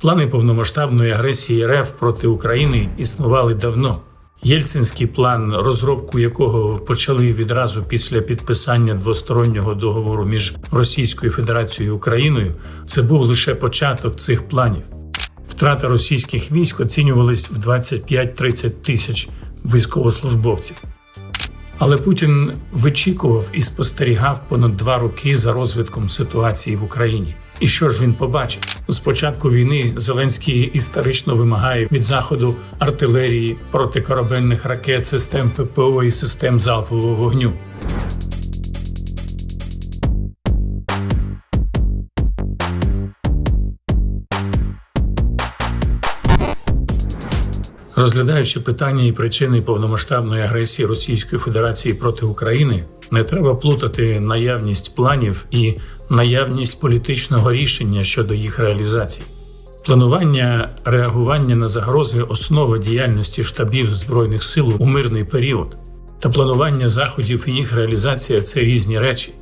Плани повномасштабної агресії РФ проти України існували давно. Єльцинський план, розробку якого почали відразу після підписання двостороннього договору між Російською Федерацією і Україною, це був лише початок цих планів. Втрата російських військ оцінювались в 25-30 тисяч військовослужбовців. Але Путін вичікував і спостерігав понад два роки за розвитком ситуації в Україні. І що ж він побачив? З початку війни Зеленський історично вимагає від заходу артилерії, протикорабельних ракет, систем ППО і систем залпового вогню. Розглядаючи питання і причини повномасштабної агресії Російської Федерації проти України, не треба плутати наявність планів і наявність політичного рішення щодо їх реалізації. Планування реагування на загрози основа діяльності штабів збройних сил у мирний період та планування заходів і їх реалізація це різні речі.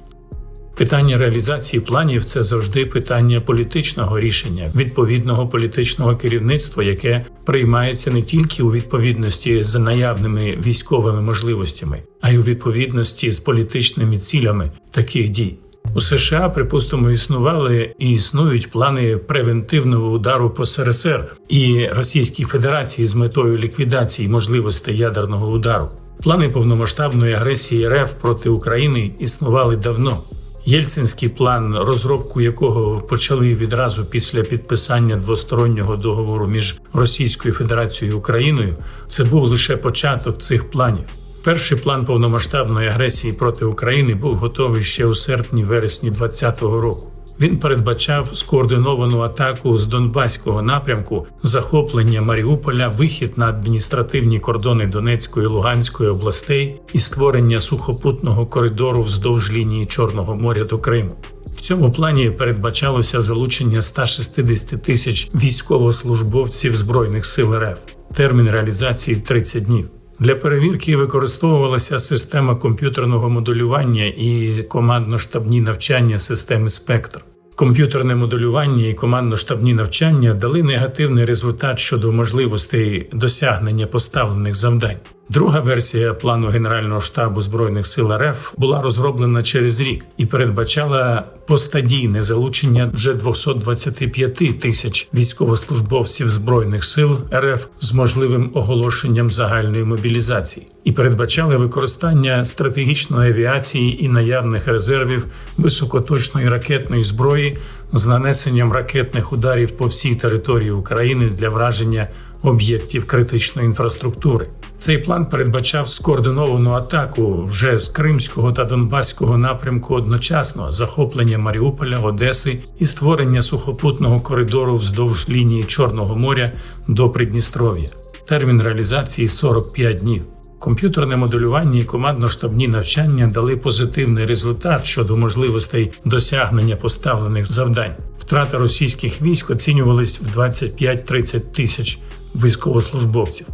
Питання реалізації планів це завжди питання політичного рішення, відповідного політичного керівництва, яке приймається не тільки у відповідності з наявними військовими можливостями, а й у відповідності з політичними цілями таких дій. У США, припустимо, існували і існують плани превентивного удару по СРСР і Російській Федерації з метою ліквідації можливостей ядерного удару. Плани повномасштабної агресії РФ проти України існували давно. Єльцинський план, розробку якого почали відразу після підписання двостороннього договору між Російською Федерацією і Україною, це був лише початок цих планів. Перший план повномасштабної агресії проти України був готовий ще у серпні-вересні 2020 року. Він передбачав скоординовану атаку з Донбаського напрямку, захоплення Маріуполя, вихід на адміністративні кордони Донецької і Луганської областей і створення сухопутного коридору вздовж лінії Чорного моря до Криму. В цьому плані передбачалося залучення 160 тисяч військовослужбовців збройних сил РФ. Термін реалізації 30 днів. Для перевірки використовувалася система комп'ютерного моделювання і командно-штабні навчання системи Спектр. Комп'ютерне моделювання і командно-штабні навчання дали негативний результат щодо можливостей досягнення поставлених завдань. Друга версія плану Генерального штабу збройних сил РФ була розроблена через рік і передбачала постадійне залучення вже 225 тисяч військовослужбовців збройних сил РФ з можливим оголошенням загальної мобілізації, і передбачали використання стратегічної авіації і наявних резервів високоточної ракетної зброї з нанесенням ракетних ударів по всій території України для враження об'єктів критичної інфраструктури. Цей план передбачав скоординовану атаку вже з Кримського та Донбаського напрямку одночасно захоплення Маріуполя, Одеси і створення сухопутного коридору вздовж лінії Чорного моря до Придністров'я. Термін реалізації 45 днів. Комп'ютерне моделювання і командно-штабні навчання дали позитивний результат щодо можливостей досягнення поставлених завдань. Втрата російських військ оцінювались в 25-30 тисяч військовослужбовців.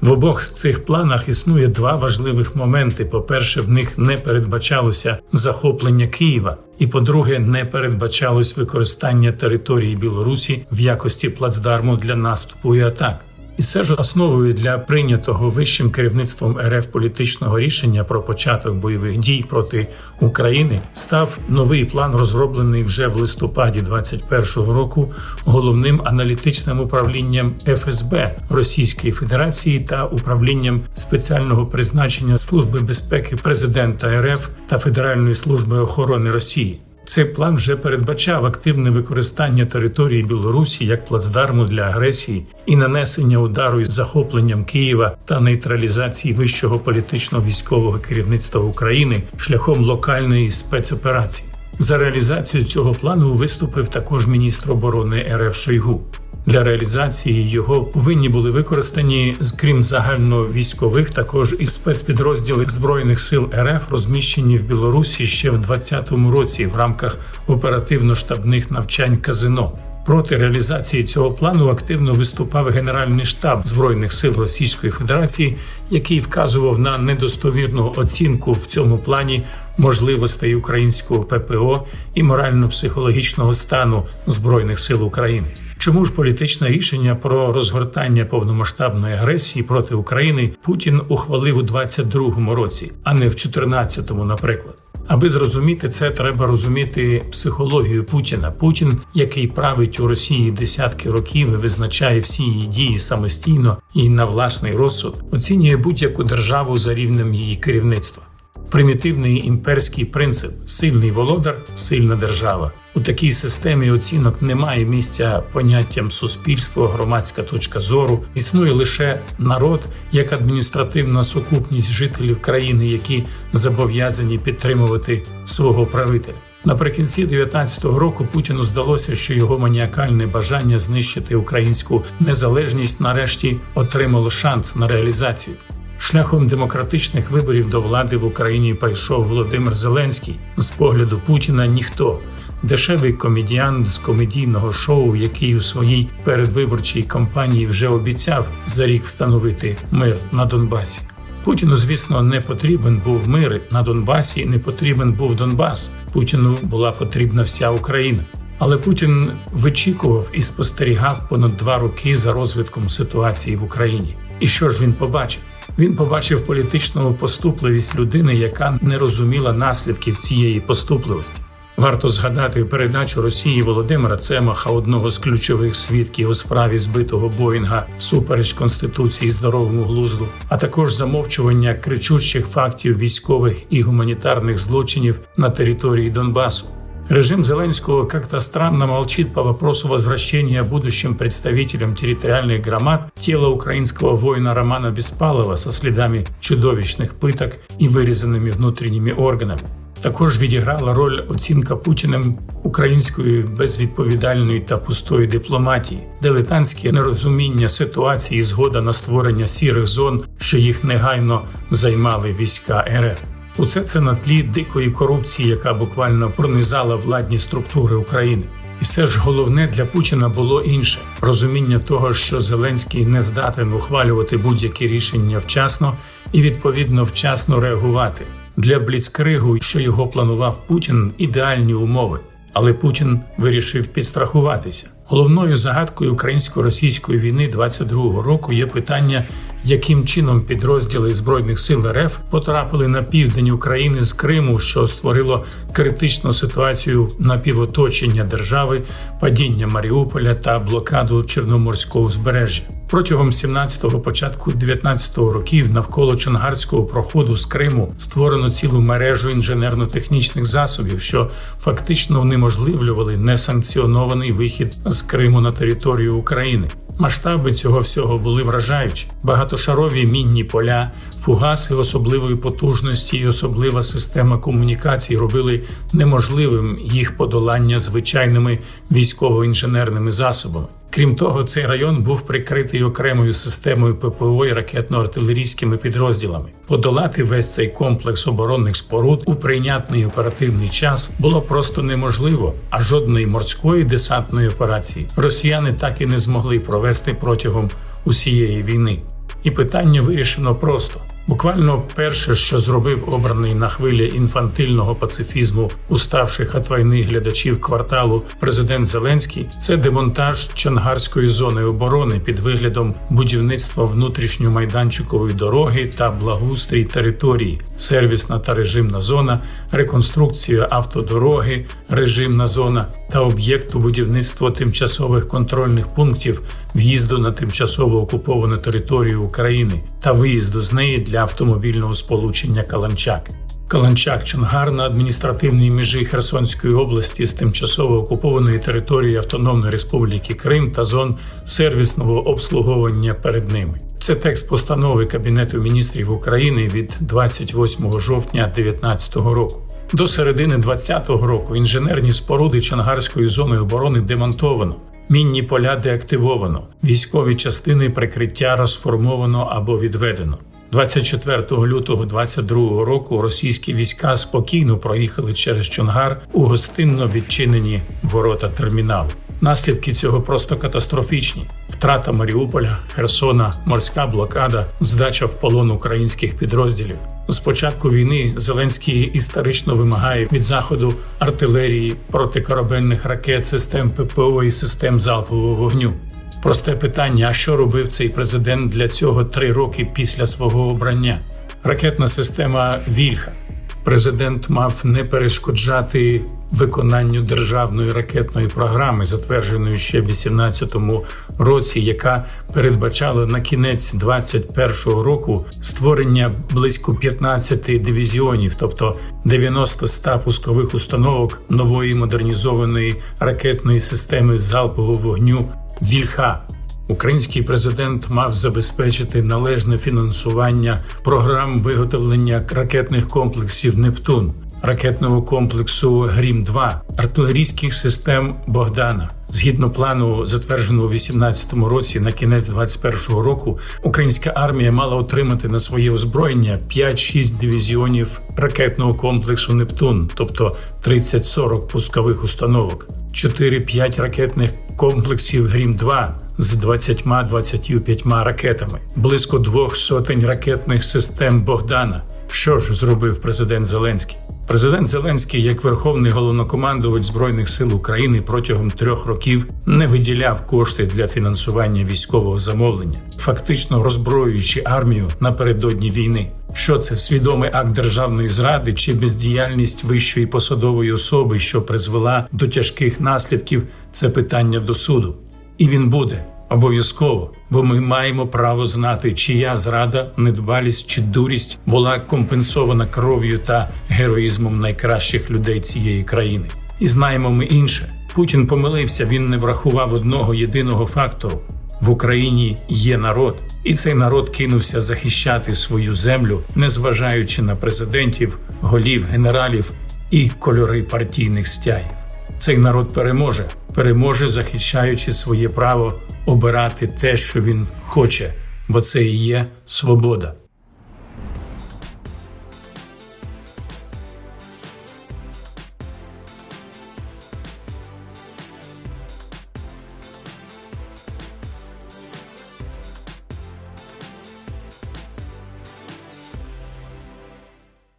В обох цих планах існує два важливих моменти: по-перше, в них не передбачалося захоплення Києва, і по-друге, не передбачалось використання території Білорусі в якості плацдарму для наступу і атак. І все ж основою для прийнятого вищим керівництвом РФ політичного рішення про початок бойових дій проти України став новий план, розроблений вже в листопаді 2021 року головним аналітичним управлінням ФСБ Російської Федерації та управлінням спеціального призначення Служби безпеки президента РФ та Федеральної служби охорони Росії. Цей план вже передбачав активне використання території Білорусі як плацдарму для агресії і нанесення удару із захопленням Києва та нейтралізації вищого політично-військового керівництва України шляхом локальної спецоперації. За реалізацію цього плану виступив також міністр оборони РФ Шойгу. Для реалізації його повинні були використані, крім загальновійськових, також і спецпідрозділи збройних сил РФ, розміщені в Білорусі ще в 2020 році в рамках оперативно-штабних навчань казино. Проти реалізації цього плану активно виступав Генеральний штаб збройних сил Російської Федерації, який вказував на недостовірну оцінку в цьому плані можливостей українського ППО і морально-психологічного стану збройних сил України. Чому ж політичне рішення про розгортання повномасштабної агресії проти України Путін ухвалив у 22-му році, а не в 14-му, наприклад? Аби зрозуміти це, треба розуміти психологію Путіна. Путін, який править у Росії десятки років і визначає всі її дії самостійно і на власний розсуд, оцінює будь-яку державу за рівнем її керівництва. Примітивний імперський принцип сильний володар, сильна держава. У такій системі оцінок немає місця поняттям суспільство, громадська точка зору. Існує лише народ як адміністративна сукупність жителів країни, які зобов'язані підтримувати свого правителя. Наприкінці 19-го року Путіну здалося, що його маніакальне бажання знищити українську незалежність нарешті отримало шанс на реалізацію. Шляхом демократичних виборів до влади в Україні прийшов Володимир Зеленський. З погляду Путіна ніхто дешевий комедіант з комедійного шоу, який у своїй передвиборчій кампанії вже обіцяв за рік встановити мир на Донбасі. Путіну, звісно, не потрібен був мир на Донбасі, не потрібен був Донбас. Путіну була потрібна вся Україна. Але Путін вичікував і спостерігав понад два роки за розвитком ситуації в Україні. І що ж він побачив? Він побачив політичну поступливість людини, яка не розуміла наслідків цієї поступливості. Варто згадати передачу Росії Володимира Цемаха, одного з ключових свідків у справі збитого Боїнга всупереч конституції здоровому глузду, а також замовчування кричучих фактів військових і гуманітарних злочинів на території Донбасу. Режим Зеленского как-то странно молчит по вопросу возвращения будущим представителям территориальных громад тела украинского воина Романа Беспалова со следами чудовищных пыток и вырезанными внутренними органами. Також відіграла роль оцінка Путіним української безвідповідальної та пустої дипломатії, дилетантське нерозуміння ситуації, і згода на створення сірих зон, що їх негайно займали війська РФ. Усе це на тлі дикої корупції, яка буквально пронизала владні структури України. І все ж головне для Путіна було інше розуміння того, що Зеленський не здатен ухвалювати будь-які рішення вчасно і відповідно вчасно реагувати для бліцкригу, що його планував Путін, ідеальні умови. Але Путін вирішив підстрахуватися. Головною загадкою українсько-російської війни 22-го року є питання, яким чином підрозділи збройних сил РФ потрапили на південь України з Криму, що створило критичну ситуацію напівоточення держави, падіння Маріуполя та блокаду Чорноморського узбережжя. Протягом 17-го, початку 19-го років навколо Чонгарського проходу з Криму створено цілу мережу інженерно-технічних засобів, що фактично унеможливлювали несанкціонований вихід з Криму на територію України. Масштаби цього всього були вражаючі: багатошарові мінні поля, фугаси особливої потужності і особлива система комунікацій робили неможливим їх подолання звичайними військово-інженерними засобами. Крім того, цей район був прикритий окремою системою ППО і ракетно-артилерійськими підрозділами. Подолати весь цей комплекс оборонних споруд у прийнятний оперативний час було просто неможливо, а жодної морської десантної операції росіяни так і не змогли провести протягом усієї війни. І питання вирішено просто. Буквально перше, що зробив обраний на хвилі інфантильного пацифізму уставших від війни глядачів кварталу президент Зеленський, це демонтаж Чангарської зони оборони під виглядом будівництва внутрішньомайданчикової дороги та благоустрій території, сервісна та режимна зона, реконструкція автодороги, режимна зона та об'єкту будівництва тимчасових контрольних пунктів в'їзду на тимчасово окуповану територію України та виїзду з неї для автомобільного сполучення Каланчак. Каланчак Чонгар на адміністративній межі Херсонської області з тимчасово окупованої території Автономної Республіки Крим та зон сервісного обслуговування перед ними. Це текст постанови Кабінету міністрів України від 28 жовтня 2019 року. До середини 2020 року інженерні споруди Чонгарської зони оборони демонтовано. Мінні поля деактивовано, військові частини прикриття розформовано або відведено. 24 лютого 22 року російські війська спокійно проїхали через Чонгар у гостинно відчинені ворота терміналу. Наслідки цього просто катастрофічні: втрата Маріуполя, Херсона, морська блокада, здача в полон українських підрозділів. З початку війни Зеленський історично вимагає від заходу артилерії, протикорабельних ракет, систем ППО і систем залпового вогню. Просте питання: а що робив цей президент для цього три роки після свого обрання? Ракетна система Вільха. Президент мав не перешкоджати виконанню державної ракетної програми, затвердженої ще в 2018 році, яка передбачала на кінець 2021 року створення близько 15 дивізіонів, тобто 90-100 пускових установок нової модернізованої ракетної системи залпового вогню Вільха. Український президент мав забезпечити належне фінансування програм виготовлення ракетних комплексів Нептун, ракетного комплексу Грім 2 артилерійських систем Богдана. Згідно плану, затвердженого у 2018 році, на кінець 2021 року, українська армія мала отримати на своє озброєння 5-6 дивізіонів ракетного комплексу Нептун, тобто 30-40 пускових установок, 4-5 ракетних комплексів Грім 2 з 20-25 ракетами, близько двох сотень ракетних систем Богдана. Що ж зробив президент Зеленський? Президент Зеленський, як верховний головнокомандувач збройних сил України, протягом трьох років не виділяв кошти для фінансування військового замовлення, фактично роззброюючи армію напередодні війни. Що це свідомий акт державної зради чи бездіяльність вищої посадової особи, що призвела до тяжких наслідків? Це питання до суду, і він буде. Обов'язково, бо ми маємо право знати, чия зрада, недбалість чи дурість була компенсована кров'ю та героїзмом найкращих людей цієї країни. І знаємо ми інше. Путін помилився, він не врахував одного єдиного фактору: в Україні є народ, і цей народ кинувся захищати свою землю, незважаючи на президентів, голів, генералів і кольори партійних стягів. Цей народ переможе, переможе, захищаючи своє право обирати те, що він хоче, бо це і є свобода.